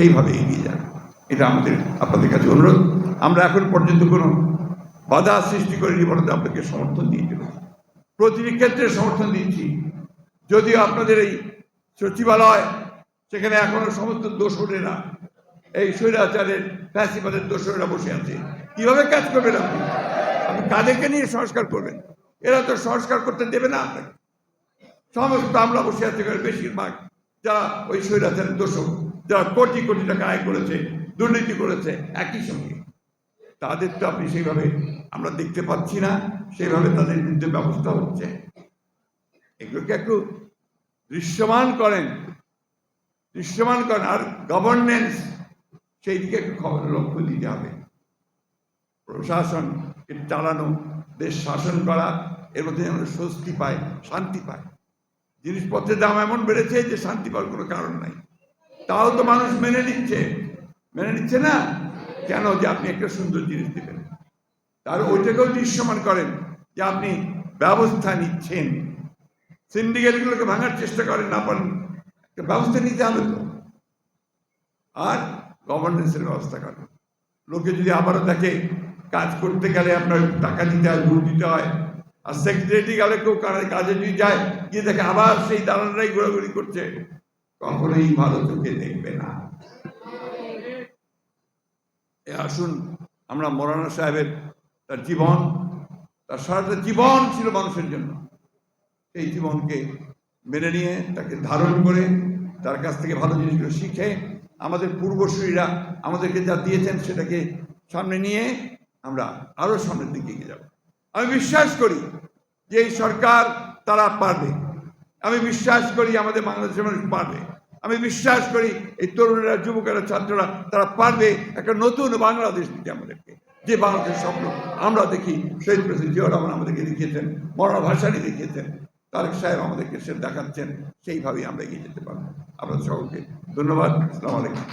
সেইভাবে এগিয়ে যান। এটা আমাদের, আপনাদের কাছে অনুরোধ। আমরা এখন পর্যন্ত কোনো বাধা সৃষ্টি করিনি বরং আপনাকে সমর্থন দিয়ে চলেছি প্রতিটি ক্ষেত্রে সমর্থন দিচ্ছি যদিও আপনাদের এই সচিবালয়, সেখানে এখনও সমস্ত দোষরেরা এই স্বৈরাচারের, ফ্যাসিবাদের দোষরেরা বসে আছে। কীভাবে কাজ করবেন আপনি? আপনি কাদেরকে নিয়ে সংস্কার করবেন? এরা তো সংস্কার করতে দেবে না আপনাকে। সমস্ত আমরা বসে আছে বেশিরভাগ, যারা ওই স্বৈরাচারের দোষক। যারা কোটি কোটি টাকা আয় করেছে, দুর্নীতি করেছে, একই সঙ্গে। তাদের তো আপনি সেইভাবে আমরা দেখতে পাচ্ছি না, সেইভাবে তাদের বিরুদ্ধে ব্যবস্থা হচ্ছে। এগুলোকে একটু দৃশ্যমান করেন দৃশ্যমান করেন, আর গভর্নেন্স সেই দিকে একটু খবর, লক্ষ্য দিতে হবে। প্রশাসনকে চালানো, দেশ শাসন করা, এর মধ্যে যেন স্বস্তি পায়, শান্তি পায়। জিনিসপত্রের দাম এমন বেড়েছে যে শান্তি পাওয়ার কোনো কারণ নাই। তাও তো মানুষ মেনে নিচ্ছে। মেনে নিচ্ছে না? কেন যে আপনি একটা সুন্দর জিনিস দেবেন? তার ওইটাকেও দৃশ্যমান করেন যে আপনি ব্যবস্থা নিচ্ছেন। সিন্ডিকেটগুলোকে ভাঙার চেষ্টা করেন, না পারেন, একটা ব্যবস্থা নিতে হবে তো। আর গভর্নেন্সের ব্যবস্থা করেন। লোকে যদি আবারও দেখে, কাজ করতে গেলে আপনার টাকা দিতে হয়, ভোট দিতে হয়, আর সেক্রেটারি গেলে কেউ কাজে যদি যায়, গিয়ে দেখে আবার সেই দালানরাই ঘোরাঘুরি করছে। কখনোই ভালো চোখে দেখবে না। আসুন, আমরা মৌলানা সাহেবের তার জীবন, তার সারাটা জীবন ছিল মানুষের জন্য। সেই জীবনকে মেনে নিয়ে, তাকে ধারণ করে, তার কাছ থেকে ভালো জিনিসগুলো শিখে, আমাদের পূর্বসূরীরা আমাদেরকে যা দিয়েছেন সেটাকে সামনে নিয়ে আমরা আরও সামনের দিকে এগিয়ে যাব। আমি বিশ্বাস করি যে এই সরকার তারা পারবে। আমি বিশ্বাস করি আমাদের বাংলাদেশের মানুষ পারবে। আমি বিশ্বাস করি এই তরুণেরা, যুবকেরা, ছাত্ররা, তারা পারবে একটা নতুন বাংলাদেশ দিতে আমাদেরকে। যে বাংলাদেশ স্বপ্ন আমরা দেখি, শহীদ প্রেসিডেন্ট জিয়া রহমান আমাদেরকে দেখিয়েছেন মরনা ভাসানি দেখিয়েছেন, তারেক সাহেব আমাদেরকে সে দেখাচ্ছেন, সেইভাবেই আমরা এগিয়ে যেতে পারব। আপনাদের সকলকে ধন্যবাদ। আসসালামু আলাইকুম।